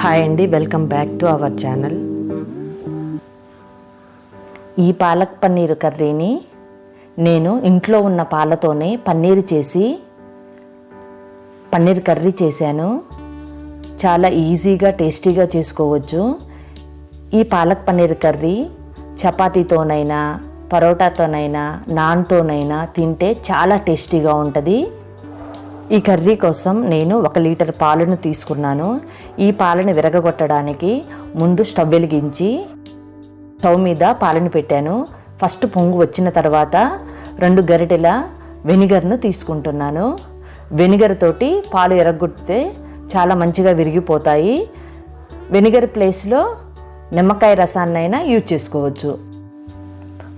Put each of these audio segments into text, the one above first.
Hi అండి welcome back to our channel ఈ పాలక్ పన్నీర్ కర్రీని నేను ఇంట్లో ఉన్న పాలతోనే పన్నీర్ చేసి పన్నీర్ కర్రీ చేశాను. చాలా ఈజీగా టేస్టీగా చేసుకోవచ్చు. ఈ పాలక్ పన్నీర్ కర్రీ చపాతీతోనైనా పరోటాతోనైనా నాన్తోనైనా తింటే చాలా టేస్టీగా ఉంటుంది. ఈ కర్రీ కోసం నేను ఒక లీటర్ పాలను తీసుకున్నాను. ఈ పాలను విరగగొట్టడానికి ముందు స్టవ్ వెలిగించి స్టవ్ మీద పాలను పెట్టాను. ఫస్ట్ పొంగు వచ్చిన తర్వాత రెండు గరిటెల వెనిగర్ను తీసుకుంటున్నాను. వెనిగర్ తోటి పాలు ఎరగొడితే చాలా మంచిగా విరిగిపోతాయి. వెనిగర్ ప్లేస్లో నిమ్మకాయ రసాన్నైనా యూజ్ చేసుకోవచ్చు.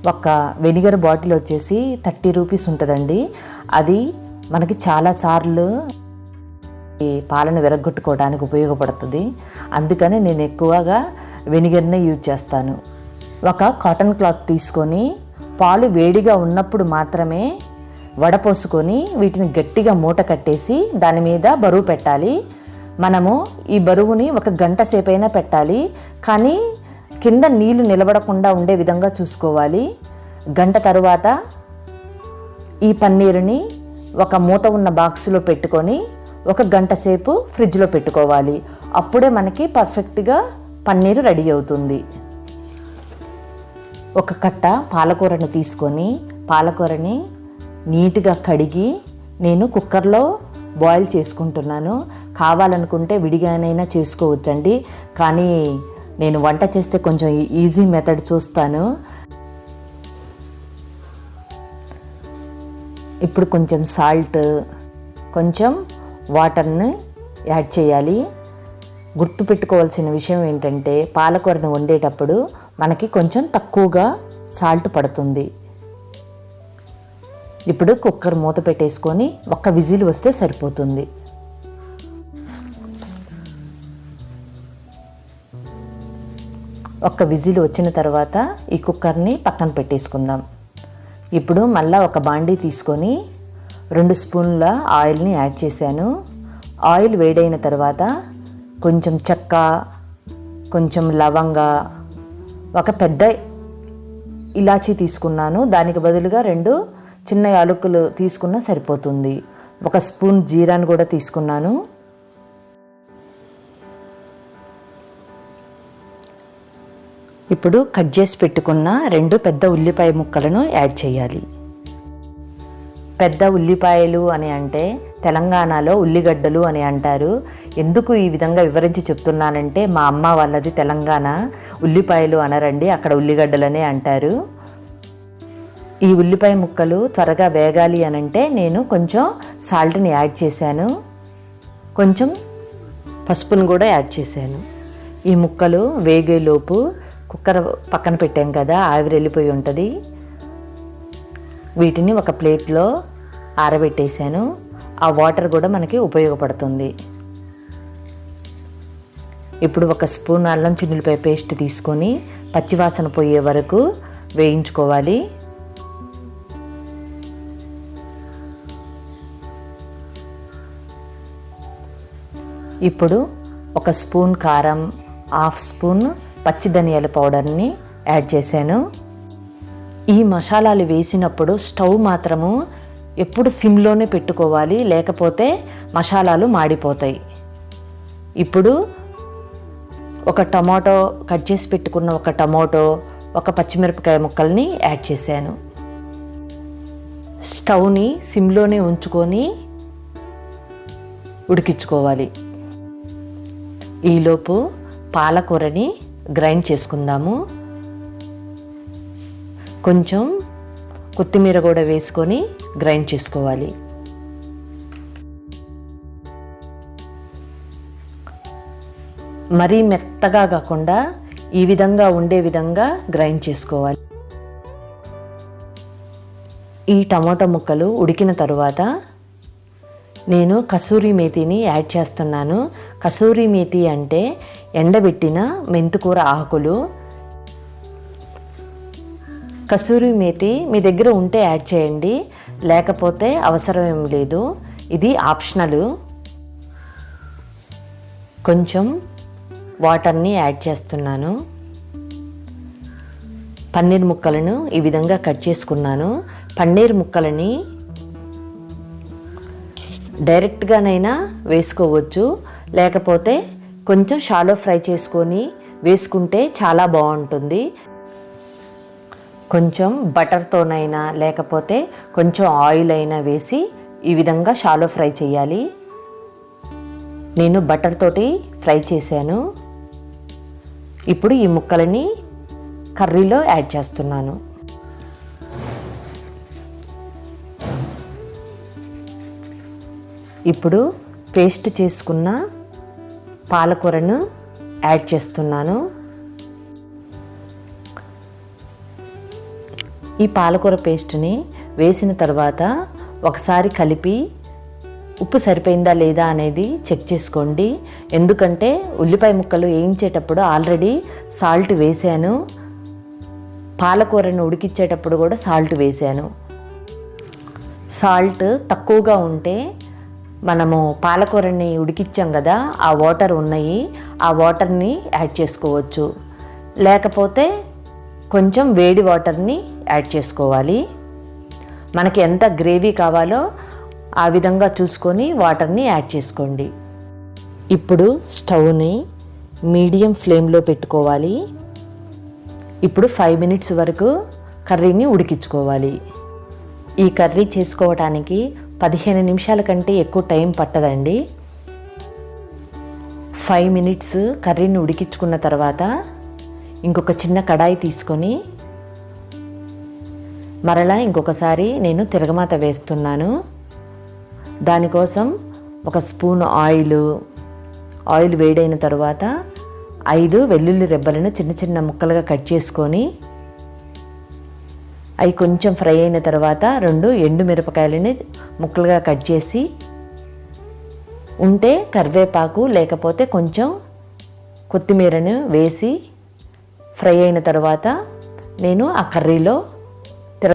ఒక వెనిగర్ బాటిల్ వచ్చేసి థర్టీ రూపీస్ ఉంటుందండి. అది మనకి చాలాసార్లు ఈ పాలను విరగొట్టుకోవడానికి ఉపయోగపడుతుంది. అందుకని నేను ఎక్కువగా వెనిగర్నే యూజ్ చేస్తాను. ఒక కాటన్ క్లాత్ తీసుకొని పాలు వేడిగా ఉన్నప్పుడు మాత్రమే వడపోసుకొని వీటిని గట్టిగా మూట కట్టేసి దాని మీద బరువు పెట్టాలి. మనము ఈ బరువుని ఒక గంట సేపైనా పెట్టాలి. కానీ కింద నీళ్ళు నిలబడకుండా ఉండే విధంగా చూసుకోవాలి. గంట తరువాత ఈ పన్నీరుని ఒక మూత ఉన్న బాక్స్లో పెట్టుకొని ఒక గంట సేపు ఫ్రిడ్జ్లో పెట్టుకోవాలి. అప్పుడే మనకి పర్ఫెక్ట్గా పన్నీరు రెడీ అవుతుంది. ఒక కట్ట పాలకూరని తీసుకొని పాలకూరని నీట్గా కడిగి నేను కుక్కర్లో బాయిల్ చేసుకుంటున్నాను. కావాలనుకుంటే విడిగానైనా చేసుకోవచ్చండి. కానీ నేను వంట చేస్తే కొంచెం ఈజీ మెథడ్ చూస్తాను. ఇప్పుడు కొంచెం సాల్ట్ కొంచెం వాటర్ని యాడ్ చేయాలి. గుర్తుపెట్టుకోవాల్సిన విషయం ఏంటంటే పాలకూరను వండేటప్పుడు మనకి కొంచెం తక్కువగా సాల్ట్ పడుతుంది. ఇప్పుడు కుక్కర్ మూత పెట్టేసుకొని ఒక్క విజిల్ వస్తే సరిపోతుంది. ఒక్క విజిల్ వచ్చిన తర్వాత ఈ కుక్కర్ని పక్కన పెట్టేసుకుందాం. ఇప్పుడు మళ్ళీ ఒక బాండీ తీసుకొని రెండు స్పూన్ల ఆయిల్ని యాడ్ చేశాను. ఆయిల్ వేడైన తర్వాత కొంచెం చెక్క కొంచెం లవంగ ఒక పెద్ద ఇలాచీ తీసుకున్నాను. దానికి బదులుగా రెండు చిన్న యాలకులు తీసుకున్నా సరిపోతుంది. ఒక స్పూన్ జీరాను కూడా తీసుకున్నాను. ఇప్పుడు కట్ చేసి పెట్టుకున్న రెండు పెద్ద ఉల్లిపాయ ముక్కలను యాడ్ చేయాలి. పెద్ద ఉల్లిపాయలు అని అంటే తెలంగాణలో ఉల్లిగడ్డలు అని అంటారు. ఎందుకు ఈ విధంగా వివరించి చెప్తున్నానంటే మా అమ్మ వాళ్ళది తెలంగాణ ఉల్లిపాయలు అనరండి అక్కడ ఉల్లిగడ్డలనే అంటారు. ఈ ఉల్లిపాయ ముక్కలు త్వరగా వేగాలి అని అంటే నేను కొంచెం సాల్ట్ని యాడ్ చేశాను. కొంచెం పసుపును కూడా యాడ్ చేశాను. ఈ ముక్కలు వేగేలోపు కుక్కర్ పక్కన పెట్టాం కదా ఆవిరి వెళ్ళిపోయి ఉంటుంది. వీటిని ఒక ప్లేట్లో ఆరబెట్టేశాను. ఆ వాటర్ కూడా మనకి ఉపయోగపడుతుంది. ఇప్పుడు ఒక స్పూన్ అల్లం చిన్నులపై పేస్ట్ తీసుకొని పచ్చివాసన పోయే వరకు వేయించుకోవాలి. ఇప్పుడు ఒక స్పూన్ కారం హాఫ్ స్పూన్ పచ్చి ధనియాల పౌడర్ని యాడ్ చేశాను. ఈ మసాలాలు వేసినప్పుడు స్టవ్ మాత్రము ఎప్పుడు సిమ్లోనే పెట్టుకోవాలి లేకపోతే మసాలాలు మాడిపోతాయి. ఇప్పుడు ఒక టమాటో కట్ చేసి పెట్టుకున్న ఒక టమాటో ఒక పచ్చిమిరపకాయ ముక్కల్ని యాడ్ చేశాను. స్టవ్ని సిమ్లోనే ఉంచుకొని ఉడికించుకోవాలి. ఈలోపు పాలకూరని గ్రైండ్ చేసుకుందాము. కొంచెం కొత్తిమీర కూడా వేసుకొని గ్రైండ్ చేసుకోవాలి. మరీ మెత్తగా కాకుండా ఈ విధంగా ఉండే విధంగా గ్రైండ్ చేసుకోవాలి. ఈ టమాటో ముక్కలు ఉడికిన తరువాత నేను కసూరి మేతిని యాడ్ చేస్తున్నాను. కసూరి మేతి అంటే ఎండబెట్టిన మెంతుకూర ఆకులు కసూరి మేతి మీ దగ్గర ఉంటే యాడ్ చేయండి లేకపోతే అవసరం ఏం లేదు. ఇది ఆప్షనల్. కొంచెం వాటర్ని యాడ్ చేస్తున్నాను. పన్నీర్ ముక్కలను ఈ విధంగా కట్ చేసుకున్నాను. పన్నీర్ ముక్కలని డైరెక్ట్గానైనా వేసుకోవచ్చు లేకపోతే కొంచెం షాలో ఫ్రై చేసుకొని వేసుకుంటే చాలా బాగుంటుంది. కొంచెం బటర్తోనైనా లేకపోతే కొంచెం ఆయిల్ అయినా వేసి ఈ విధంగా షాలో ఫ్రై చేయాలి. నేను బటర్ తోటి ఫ్రై చేశాను. ఇప్పుడు ఈ ముక్కలని కర్రీలో యాడ్ చేస్తున్నాను. ఇప్పుడు పేస్ట్ చేసుకున్న పాలకూరను యాడ్ చేస్తున్నాను. ఈ పాలకూర పేస్ట్ని వేసిన తర్వాత ఒకసారి కలిపి ఉప్పు సరిపోయిందా లేదా అనేది చెక్ చేసుకోండి. ఎందుకంటే ఉల్లిపాయ ముక్కలు వేయించేటప్పుడు ఆల్రెడీ సాల్ట్ వేసాను. పాలకూరను ఉడికిచ్చేటప్పుడు కూడా సాల్ట్ వేసాను. సాల్ట్ తక్కువగా ఉంటే మనము పాలకూరని ఉడికిచ్చాం కదా ఆ వాటర్ ఉన్నాయి ఆ వాటర్ని యాడ్ చేసుకోవచ్చు. లేకపోతే కొంచెం వేడి వాటర్ని యాడ్ చేసుకోవాలి. మనకి ఎంత గ్రేవీ కావాలో ఆ విధంగా చూసుకొని వాటర్ని యాడ్ చేసుకోండి. ఇప్పుడు స్టవ్ని మీడియం ఫ్లేమ్లో పెట్టుకోవాలి. ఇప్పుడు ఫైవ్ మినిట్స్ వరకు కర్రీని ఉడికించుకోవాలి. ఈ కర్రీ చేసుకోవటానికి పదిహేను నిమిషాల కంటే ఎక్కువ టైం పట్టదండి. ఫైవ్ మినిట్స్ కర్రీని ఉడికించుకున్న తర్వాత ఇంకొక చిన్న కడాయి తీసుకొని మరలా ఇంకొకసారి నేను తిరగమాత వేస్తున్నాను. దానికోసం ఒక స్పూన్ ఆయిల్ ఆయిల్ వేడైన తర్వాత ఐదు వెల్లుల్లి రెబ్బలను చిన్న చిన్న ముక్కలుగా కట్ చేసుకొని అవి కొంచెం ఫ్రై అయిన తర్వాత రెండు ఎండు మిరపకాయలని ముక్కలుగా కట్ చేసి ఉంటే కరివేపాకు లేకపోతే కొంచెం కొత్తిమీరను వేసి ఫ్రై అయిన తర్వాత నేను ఆ కర్రీలో తిర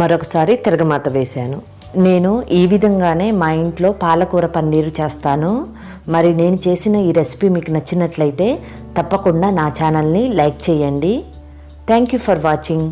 మరొకసారి తిరగమాత వేశాను. నేను ఈ విధంగానే మా ఇంట్లో పాలకూర పన్నీరు చేస్తాను. మరి నేను చేసిన ఈ రెసిపీ మీకు నచ్చినట్లయితే తప్పకుండా నా ఛానల్ని లైక్ చేయండి. Thank you for watching.